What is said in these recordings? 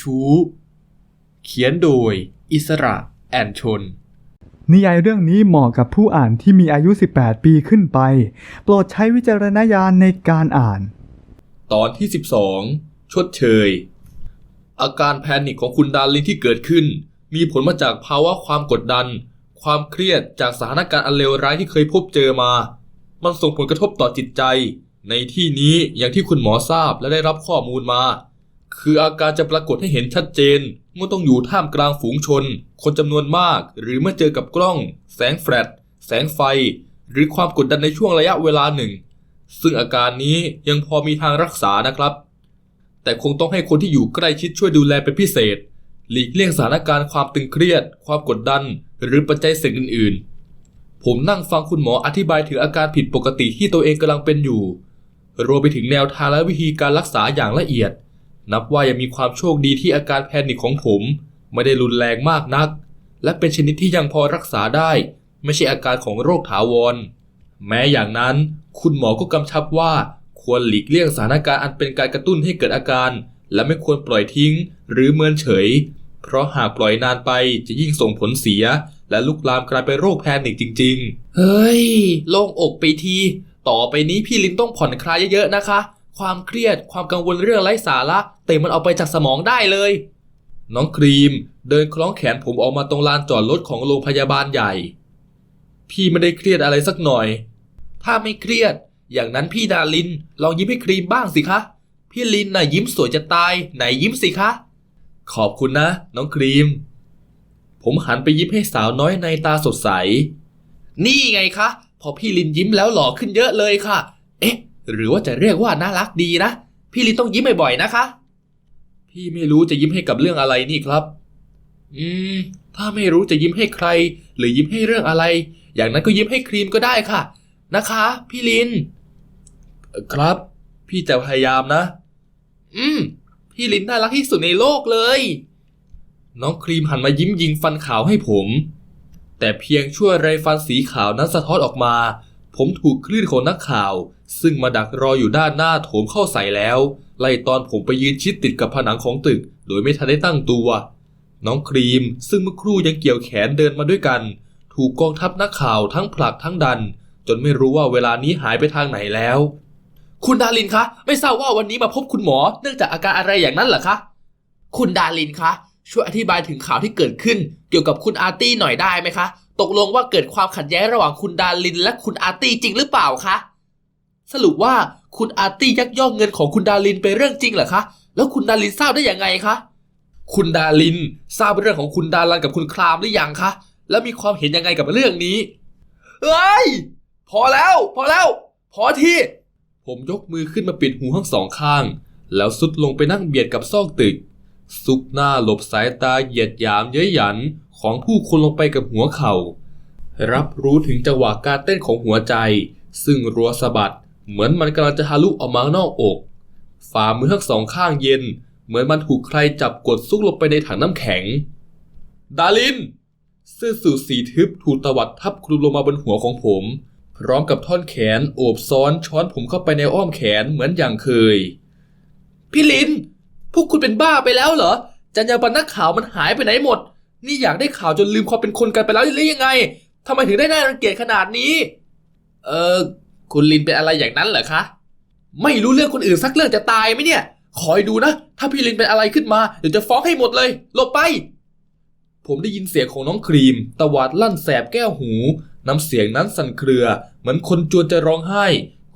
ชู้ เขียนโดย อิสระแอนชน นิยายเรื่องนี้เหมาะกับผู้อ่านที่มีอายุ 18 ปีขึ้นไป โปรดใช้วิจารณญาณในการอ่าน ตอนที่ 12 ชดเชย อาการแพนิคของคุณดารินที่เกิดขึ้น มีผลมาจากภาวะความกดดัน ความเครียดจากสถานการณ์อันเลวร้ายที่เคยพบเจอมา มันส่งผลกระทบต่อจิตใจ ในที่นี้อย่างที่คุณหมอทราบและได้รับข้อมูลมา คืออาการจะปรากฏให้เห็นชัดเจนเมื่อต้องอยู่ท่ามกลางฝูงชน คนจำนวนมาก หรือเมื่อเจอกับกล้อง แสงแฟลชแสงไฟ หรือความกดดันในช่วงระยะเวลาหนึ่ง ซึ่งอาการนี้ยังพอมีทางรักษานะครับ แต่คงต้องให้คนที่อยู่ใกล้ชิดช่วยดูแลเป็นพิเศษ หลีกเลี่ยงสถานการณ์ความตึงเครียด ความกดดัน หรือปัจจัยเสี่ยงอื่น ๆ ผมนั่งฟังคุณหมออธิบายถึงอาการผิดปกติที่ตัวเองกำลังเป็นอยู่ รวมไปถึงแนวทางและวิธีการรักษาอย่างละเอียด นับว่ายังมีความโชคดีที่อาการแพนิคของผม ไม่ได้รุนแรงมากนัก และเป็นชนิดที่ยังพอรักษาได้ ไม่ใช่อาการของโรคถาวร แม้อย่างนั้น คุณหมอก็กำชับว่าควรหลีกเลี่ยงสถานการณ์อันเป็นการกระตุ้นให้เกิดอาการ และไม่ควรปล่อยทิ้ง หรือเมินเฉย เพราะหากปล่อยนานไปจะยิ่งส่งผลเสีย และลุกลามกลายเป็นโรคแพนิคจริง ๆ เฮ้ย โล่งอกไปที ต่อไปนี้พี่ลินต้องผ่อนคลายเยอะๆนะคะ ความเครียด ความกังวลเรื่องไร้สาระเตะมันเอาไปจากสมองได้เลย น้องครีม เดินคล้องแขนผมออกมาตรงลานจอดรถของโรงพยาบาลใหญ่ พี่ไม่ได้เครียดอะไรสักหน่อย ถ้าไม่เครียด อย่างนั้นพี่ดาลิน ลองยิ้มให้ครีมบ้างสิคะ พี่ลินน่ะยิ้มสวยจะตายไหนยิ้มสิคะ ขอบคุณนะ น้องครีม ผมหันไปยิ้มให้สาวน้อยในตาสดใส นี่ไงคะ พอพี่ลินยิ้มแล้วหล่อขึ้นเยอะเลยค่ะ เอ๊ะ หรือว่าจะเรียกว่าน่ารักดีนะ พี่ลินต้องยิ้มบ่อยๆนะคะ พี่ไม่รู้จะยิ้มให้กับเรื่องอะไรนี่ครับ อืม ถ้าไม่รู้จะยิ้มให้ใคร หรือยิ้มให้เรื่องอะไร อย่างนั้นก็ยิ้มให้ครีมก็ได้ค่ะ นะคะ พี่ลิน ครับ พี่จะพยายามนะ อืม พี่ลินน่ารักที่สุดในโลกเลย น้องครีมหันมายิ้มยิงฟันขาวให้ผม แต่เพียงชั่วไรฟันสีขาวนั้นสะท้อนออกมา ผมถูกคลื่นของนักข่าว ซึ่งมาดักรออยู่ด้านหน้าโถมเข้าใส่แล้ว ไล่ตอนผมไปยืนชิดติดกับผนังของตึก โดยไม่ทันได้ตั้งตัว น้องครีม ซึ่งเมื่อครู่ยังเกี่ยวแขนเดินมาด้วยกัน ถูกกองทัพนักข่าวทั้งผลักทั้งดัน จนไม่รู้ว่าเวลานี้หายไปทางไหนแล้ว คุณดารินคะ ไม่ทราบว่าวันนี้มาพบคุณหมอ เนื่องจากอาการอะไรอย่างนั้นเหรอคะ คุณดารินคะช่วยอธิบายถึงข่าวที่เกิดขึ้น เกี่ยวกับคุณอาร์ตี้หน่อยได้ไหมคะ ตกลงว่าเกิดความขัดแย้งระหว่างคุณดาริน และคุณอาร์ตี้จริงหรือเปล่าคะ สรุปว่าคุณอาร์ตี้ยักยอกเงินของคุณดารินเป็นเรื่องจริงเหรอคะ แล้วคุณดารินทราบได้อยังไงคะ คุณดารินทราบเรื่องของคุณดารันกับคุณครามหรือยังคะ แล้วมีความเห็นยังไงกับเรื่องนี้เอ้ย พอแล้ว พอแล้ว พอที่ ผมยกมือขึ้นมาปิดหูทั้งสองข้าง แล้วสุดลงไปนั่งเบียดกับซอกตึก ซุกหน้าหลบสายตาเหยียดหยามเย้ยหยันของผู้คนลงไปกับหัวเข่า รับรู้ถึงจังหวะการเต้นของหัวใจ ซึ่งรัวสะบัด เหมือนมันกำลังจะทะลุออกมานอกอก ฝ่ามือทั้งสองข้างเย็น เหมือนมันถูกใครจับกดซุกลงไปในถังน้ำแข็ง ดาลิน เสื้อสูทสีทึบถูกตวัดทับคลุมลงมาบนหัวของผม พร้อมกับท่อนแขนโอบซ้อนช้อนผมเข้าไปในอ้อมแขนเหมือนอย่างเคย พี่ลิน พวกคุณเป็นบ้าไปแล้วเหรอ จัญญาบันนักข่าวมันหายไปไหนหมด นี่อยากได้ข่าวจนลืมความเป็นคนกันไปแล้วหรือยังไงทำไมถึงได้น่ารังเกียจขนาดนี้ เออ คุณลินเป็นอะไรอย่างนั้นเหรอคะ ไม่รู้เรื่องคนอื่นสักเรื่องจะตายไหมเนี่ย คอยดูนะ ถ้าพี่ลินเป็นอะไรขึ้นมาเดี๋ยวจะฟ้องให้หมดเลยหลบไป ผมได้ยินเสียงของน้องครีม ตวาดลั่นแสบแก้วหู น้ำเสียงนั้นสั่นเครือ เหมือนคนจวนจะร้องไห้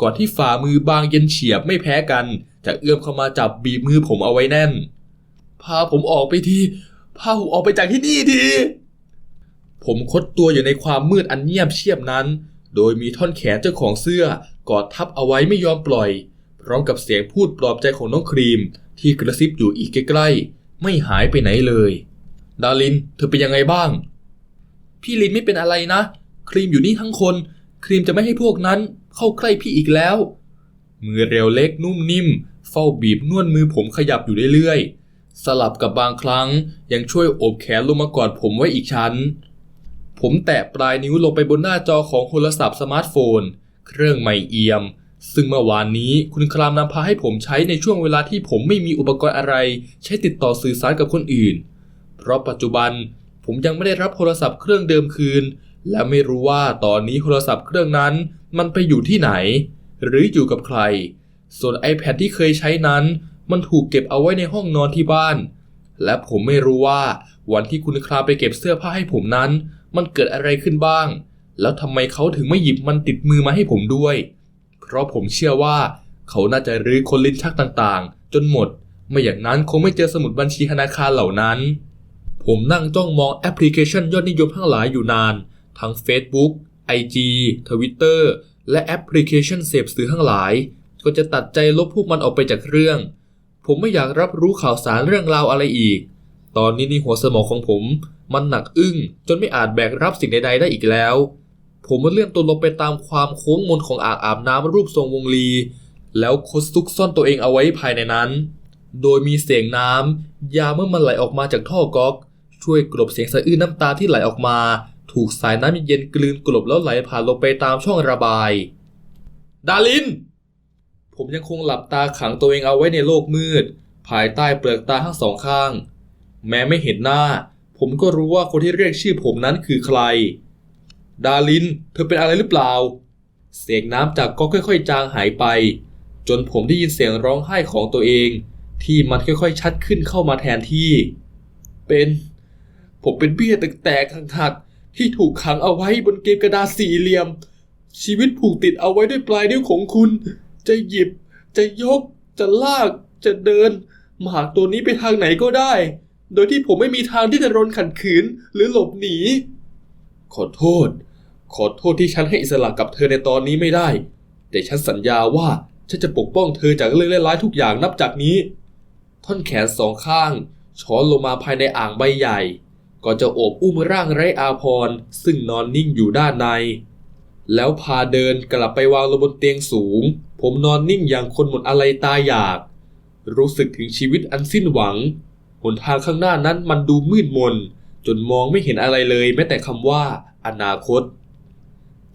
ก่อนที่ฝ่ามือบางเย็นเฉียบไม่แพ้กัน จะเอื้อมเข้ามาจับบีบมือผมเอาไว้แน่น พาผมออกไปทีพาผมออกไปจากที่นี่ทีผมคดตัวอยู่ในความมืดอันเงียบเชียบนั้น โดยมีท่อนแขนเจ้าของเสื้อกอดทับเอาไว้ไม่ยอมปล่อย พร้อมกับเสียงพูดปลอบใจของน้องครีม ที่กระซิบอยู่อีกใกล้ๆ ไม่หายไปไหนเลย ดาริน เธอเป็นยังไงบ้าง พี่ลินไม่เป็นอะไรนะ ครีมอยู่นี่ทั้งคน ครีมจะไม่ให้พวกนั้นเข้าใกล้พี่อีกแล้ว มือเร็วเล็กนุ่มนิ่ม เฝ้าบีบนวดมือผมขยับอยู่เรื่อยๆ สลับกับบางครั้งยังช่วยโอบแขนลงมากอดผมไว้อีกชั้น ผมแตะปลายนิ้วลงไปบนหน้าจอของโทรศัพท์สมาร์ทโฟน เครื่องใหม่เอี่ยม ซึ่งเมื่อวานนี้คุณครามนำพาให้ผมใช้ในช่วงเวลาที่ผมไม่มีอุปกรณ์อะไร ใช้ติดต่อสื่อสารกับคนอื่น เพราะปัจจุบันผมยังไม่ได้รับโทรศัพท์เครื่องเดิมคืน และไม่รู้ว่าตอนนี้โทรศัพท์เครื่องนั้นมันไปอยู่ที่ไหน หรืออยู่กับใคร ส่วน iPad ที่เคยใช้นั้น มันถูกเก็บเอาไว้ในห้องนอนที่บ้าน และผมไม่รู้ว่าวันที่คุณครามไปเก็บเสื้อผ้าให้ผมนั้น มันเกิดอะไรขึ้นบ้าง แล้วทำไมเขาถึงไม่หยิบมันติดมือมาให้ผมด้วย เพราะผมเชื่อว่า เขาน่าจะรื้อคนลิ้นชักต่างๆ จนหมด ไม่อย่างนั้นคงไม่เจอสมุดบัญชีธนาคารเหล่านั้น ผมนั่งจ้องมองแอปพลิเคชันยอดนิยมทั้งหลายอยู่นาน ทั้ง Facebook IG Twitter และแอปพลิเคชันเสพสื่อทั้งหลาย ก็จะตัดใจลบพวกมันออกไปจากเรื่อง ผมไม่อยากรับรู้ข่าวสารเรื่องราวอะไรอีก ตอนนี้ในหัวสมองของผมมันหนักอึ้งจนไม่อาจแบกรับสิ่งใดๆได้อีกแล้ว ผมมันเลื่อนตัวลงไปตามความโค้งมนของอ่างอาบน้ำรูปทรงวงลีแล้วคดซุกซ่อนตัวเองเอาไว้ภายในนั้น โดยมีเสียงน้ำยาเมื่อมันไหลออกมาจากท่อก๊อก ช่วยกลบเสียงสะอื้นน้ำตาที่ไหลออกมา ถูกสายน้ำเย็นๆกลืนกลบแล้วไหลผ่านลงไปตามช่องระบาย ดาลิน ผมยังคงหลับตาขังตัวเองเอาไว้ในโลกมืด ภายใต้เปลือกตาทั้งสองข้าง แม้ไม่เห็นหน้า ผมก็รู้ว่าคนที่เรียกชื่อผมนั้นคือใคร ดาลิน เธอเป็นอะไรหรือเปล่า เสียงน้ำจากก๊อกค่อยๆ จางหายไป จนผมได้ยินเสียงร้องไห้ของตัวเอง ที่มันค่อยๆ ชัดขึ้นเข้ามาแทนที่ เป็น ผมเป็นเบี้ยแตกๆหักๆที่ถูกขังเอาไว้บนเกมกระดาษสี่เหลี่ยม ชีวิตผูกติดเอาไว้ด้วยปลายนิ้วของคุณ จะหยิบ จะยก จะลาก จะเดินหมากตัวนี้ไปทางไหนก็ได้ โดยที่ผมไม่มีทางที่จะรนขัดขืนหรือหลบหนี ขอโทษ ขอโทษที่ฉันให้อิสระกับเธอในตอนนี้ไม่ได้ แต่ฉันสัญญาว่าฉันจะปกป้องเธอจากเรื่องร้ายๆทุกอย่างนับจากนี้ ท่อนแขนสองข้าง ช้อนลงมาภายในอ่างใบใหญ่ก่อนจะโอบอุ้มร่างไร้อาพรซึ่งนอนนิ่งอยู่ด้านใน แล้วพาเดินกลับไปวางลงบนเตียงสูง ผมนอนนิ่งอย่างคนหมดอะไรตายอยาก รู้สึกถึงชีวิตอันสิ้นหวัง หนทางข้างหน้านั้นมันดูมืดมน จนมองไม่เห็นอะไรเลย แม้แต่คำว่า อนาคต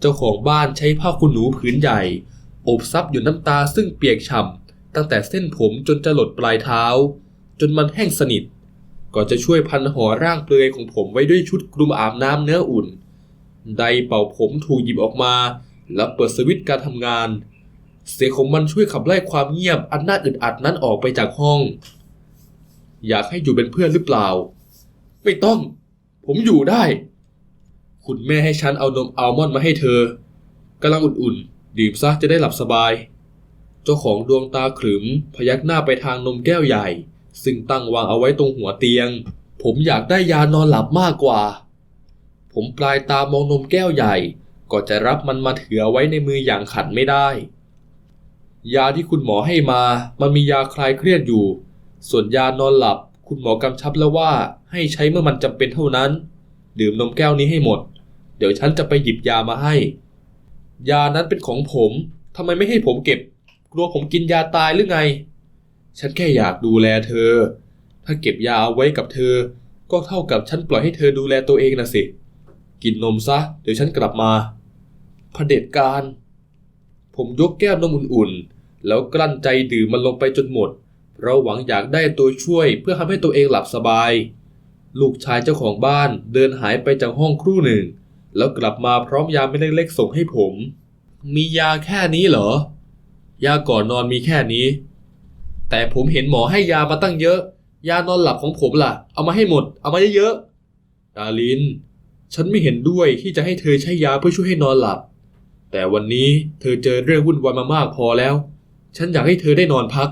เจ้าของบ้านใช้ผ้าขนหนูผืนใหญ่ อบซับอยู่น้ำตาซึ่งเปียกฉ่ำตั้งแต่เส้นผมจนจะหลดปลายเท้า จนมันแห้งสนิทก่อนจะช่วยพันห่อร่างเปลือยของผมไว้ด้วยชุดคลุมอาบน้ำเนื้ออุ่น ไดเป่าผมถูกหยิบออกมา แล้วเปิดสวิตช์การทำงาน เสียงของมันช่วยขับไล่ความเงียบอันน่าอึดอัดนั้นออกไปจากห้อง อยากให้อยู่เป็นเพื่อนหรือเปล่า ไม่ต้อง ผมอยู่ได้ คุณแม่ให้ฉันเอานมอัลมอนด์มาให้เธอกำลังอุ่นๆ ดื่มซะจะได้หลับสบาย เจ้าของดวงตาขรึม พยักหน้าไปทางนมแก้วใหญ่ ซึ่งตั้งวางเอาไว้ตรงหัวเตียง ผมอยากได้ยานอนหลับมากกว่า ผมปลายตามองนมแก้วใหญ่ก็จะรับมันมาถือไว้ในมืออย่างขัดไม่ได้ ยาที่คุณหมอให้มา มันมียาคลายเครียดอยู่ ส่วนยานอนหลับคุณหมอกำชับแล้วว่าให้ใช้เมื่อมันจำเป็นเท่านั้น ดื่มนมแก้วนี้ให้หมด เดี๋ยวฉันจะไปหยิบยามาให้ ยานั้นเป็นของผมทำไมไม่ให้ผมเก็บ กลัวผมกินยาตายหรือไง ฉันแค่อยากดูแลเธอ ถ้าเก็บยาเอาไว้กับเธอ ก็เท่ากับฉันปล่อยให้เธอดูแลตัวเองนะสิ กินนมซะ เดี๋ยวฉันกลับมาเผด็จการ ผมยกแก้วนมอุ่นๆ แล้วกลั้นใจดื่มมันลงไปจนหมด เราหวังอยากได้ตัวช่วยเพื่อทำให้ตัวเองหลับสบาย ลูกชายเจ้าของบ้านเดินหายไปจากห้องครู่หนึ่ง แล้วกลับมาพร้อมยาเม็ดเล็กๆส่งให้ผม มียาแค่นี้เหรอ ยาก่อนนอนมีแค่นี้ แต่ผมเห็นหมอให้ยามาตั้งเยอะ ยานอนหลับของผมล่ะ เอามาให้หมด เอามาเยอะๆดาลิน ฉันไม่เห็นด้วยที่จะให้เธอใช้ยาเพื่อช่วยให้นอนหลับ แต่วันนี้เธอเจอเรื่องวุ่นวายมามากพอแล้ว ฉันอยากให้เธอได้นอนพัก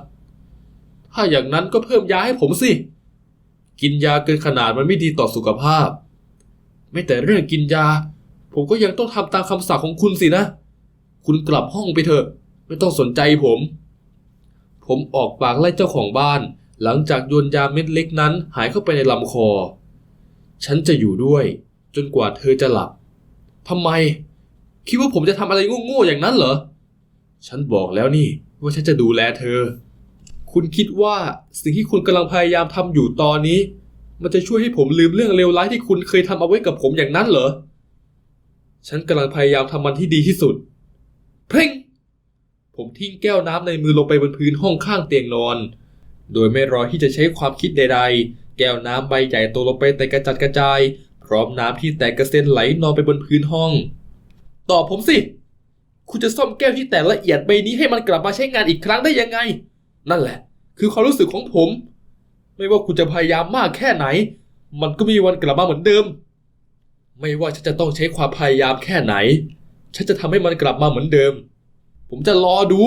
ถ้าอย่างนั้นก็เพิ่มยาให้ผมสิ กินยาเกินขนาดมันไม่ดีต่อสุขภาพ ไม่แต่เรื่องกินยา ผมก็ยังต้องทำตามคำสั่งของคุณสินะ คุณกลับห้องไปเถอะ ไม่ต้องสนใจผม ผมออกปากไล่เจ้าของบ้าน หลังจากโยนยาเม็ดเล็กนั้นหายเข้าไปในลำคอ ฉันจะอยู่ด้วย จนกว่าเธอจะหลับทำไม คิดว่าผมจะทำอะไรโง่ๆอย่างนั้นเหรอ ฉันบอกแล้วนี่ว่าฉันจะดูแลเธอ คุณคิดว่าสิ่งที่คุณกำลังพยายามทำอยู่ตอนนี้ มันจะช่วยให้ผมลืมเรื่องเลวร้ายที่คุณเคยทำเอาไว้กับผมอย่างนั้นเหรอ ฉันกำลังพยายามทำมันที่ดีที่สุด เพ่ง ผมทิ้งแก้วน้ำในมือลงไปบนพื้นห้องข้างเตียงนอน โดยไม่รอที่จะใช้ความคิดใด ๆ แก้วน้ำใบใหญ่ตกลงไปแต่กระจัดกระจาย พร้อมน้ำที่แตกกระเซ็นไหลนองไปบนพื้นห้อง ตอบผมสิ คุณจะซ่อมแก้วที่แตกละเอียดใบนี้ให้มันกลับมาใช้งานอีกครั้งได้ยังไง นั่นแหละ คือความรู้สึกของผม ไม่ว่าคุณจะพยายามมากแค่ไหน มันก็ไมมีวันกลับมาเหมือนเดิม ไม่ว่าฉันจะต้องใช้ความพยายามแค่ไหน ฉันจะทำให้มันกลับมาเหมือนเดิม ผมจะรอดู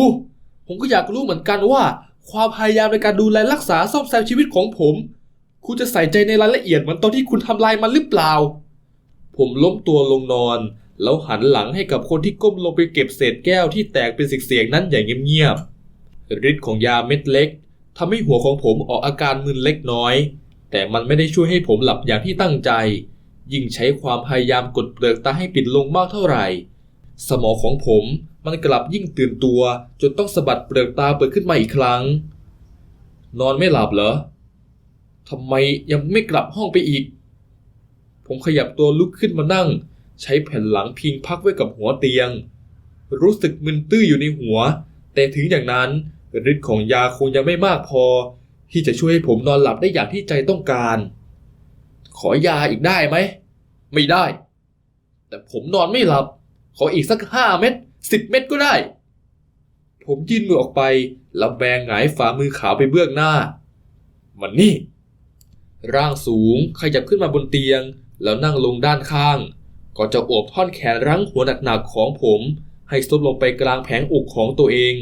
ผมก็อยากรู้เหมือนกันว่า ความพยายามในการดูแลรักษาซ่อมแซมชีวิตของผม คุณจะใส่ใจในรายละเอียดเหมือนตอนที่คุณทำลายมันหรือเปล่า ผมล้มตัวลงนอนแล้วหันหลังให้กับคนที่ก้มลงไปเก็บเศษแก้วที่แตกเป็นเสียงๆนั้นอย่างเงียบๆ ฤทธิ์ของยาเม็ดเล็กทำให้หัวของผมออกอาการมึนเล็กน้อย แต่มันไม่ได้ช่วยให้ผมหลับอย่างที่ตั้งใจ ยิ่งใช้ความพยายามกดเปลือกตาให้ปิดลงมากเท่าไหร่ สมองของผมมันกลับยิ่งตื่นตัวจนต้องสะบัดเปลือกตาเปิดขึ้นมาอีกครั้ง นอนไม่หลับเหรอทำไมยังไม่กลับห้องไปอีก ผมขยับตัวลุกขึ้นมานั่ง ใช้แผ่นหลังพิงพักไว้กับหัวเตียง รู้สึกมึนตื้ออยู่ในหัว แต่ถึงอย่างนั้น ฤทธิ์ของยาคงยังไม่มากพอ ที่จะช่วยให้ผมนอนหลับได้อย่างที่ใจต้องการ ขอยาอีกได้ไหม ไม่ได้ แต่ผมนอนไม่หลับ ขออีกสักห้าเม็ดสิบเม็ดก็ได้ ผมยื่นมือออกไปแล้วแบงหงายฝ่ามือขาวไปเบื้องหน้า มันนี่ ร่างสูงขยับขึ้นมาบนเตียง แล้วนั่งลงด้านข้าง ก็จะโอบท่อนแขนรั้งหัวหนักๆของผม ให้ซุดลงไปกลางแผงอกของตัวเอง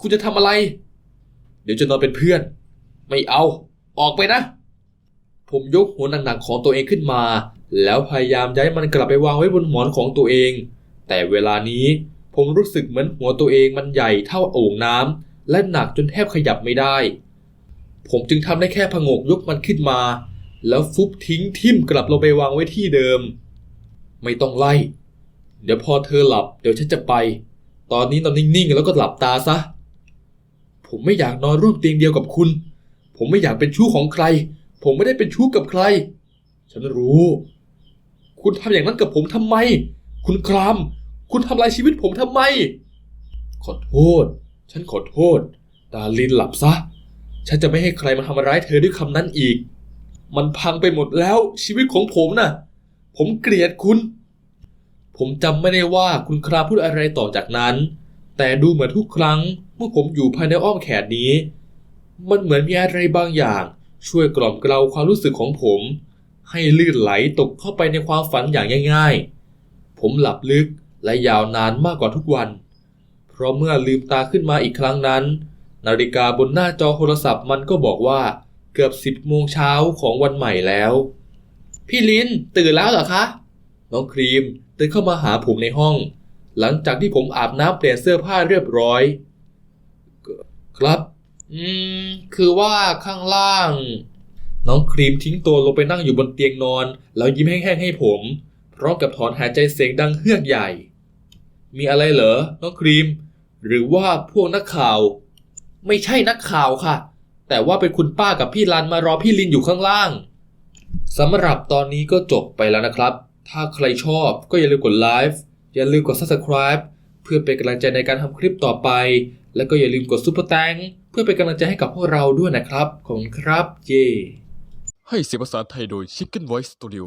คุณจะทำอะไร เดี๋ยวจะนอนเป็นเพื่อน ไม่เอา ออกไปนะ ผมยกหัวหนักๆของตัวเองขึ้นมา แล้วพยายามย้ายมันกลับไปวางไว้บนหมอนของตัวเอง แต่เวลานี้ผมรู้สึกเหมือนหัวตัวเองมันใหญ่เท่าโอ่งน้ำและหนักจนแทบขยับไม่ได้ ผมจึงทำได้แค่ผงกยกมันขึ้นมา แล้วฟุบทิ้งทิ่มกลับลงไปวางไว้ที่เดิม ไม่ต้องไล่ เดี๋ยวพอเธอหลับเดี๋ยวฉันจะไป ตอนนี้นอนนิ่งๆแล้วก็หลับตาซะ ผมไม่อยากนอนร่วมเตียงเดียวกับคุณ ผมไม่อยากเป็นชู้ของใคร ผมไม่ได้เป็นชู้กับใคร ฉันรู้ คุณทำอย่างนั้นกับผมทำไม คุณคราม คุณทำลายชีวิตผมทำไม ขอโทษ ฉันขอโทษดาลินหลับซะ ฉันจะไม่ให้ใครมาทำร้ายเธอด้วยคำนั้นอีก มันพังไปหมดแล้วชีวิตของผมน่ะ ผมเกลียดคุณ ผมจำไม่ได้ว่าคุณครามพูดอะไรต่อจากนั้น แต่ดูเหมือนทุกครั้งเมื่อผมอยู่ภายในอ้อมแขนนี้ มันเหมือนมีอะไรบางอย่าง ช่วยกล่อมเกลาความรู้สึกของผม ให้ลื่นไหลตกเข้าไปในความฝันอย่างง่าย ๆ ผมหลับลึกและยาวนานมากกว่าทุกวัน เพราะเมื่อลืมตาขึ้นมาอีกครั้งนั้น นาฬิกาบนหน้าจอโทรศัพท์มันก็บอกว่าเกือบสิบโมงเช้าของวันใหม่แล้ว พี่ลินตื่นแล้วเหรอคะ น้องครีมตื่นเข้ามาหาผมในห้อง หลังจากที่ผมอาบน้ำเปลี่ยนเสื้อผ้าเรียบร้อย ครับ อืม คือว่าข้างล่าง น้องครีมทิ้งตัวลงไปนั่งอยู่บนเตียงนอน แล้วยิ้มแห้งๆให้ผม พร้อมกับถอนหายใจเสียงดังเฮือกใหญ่ มีอะไรเหรอ น้องครีม หรือว่าพวกนักข่าว ไม่ใช่นักข่าวค่ะ แต่ว่าเป็นคุณป้ากับพี่ลันมารอพี่ลินอยู่ข้างล่างสำหรับตอนนี้ก็จบไปแล้วนะครับ ถ้าใครชอบก็อย่าลืมกดไลฟ์ อย่าลืมกด subscribe เพื่อเป็นกำลังใจในการทำคลิปต่อไป แล้วก็อย่าลืมกดซุปเปอร์แตงเพื่อเป็นกำลังใจให้กับพวกเราด้วยนะครับ ขอบคุณครับ เย่ให้เสียงภาษาไทยโดย Chicken Voice Studio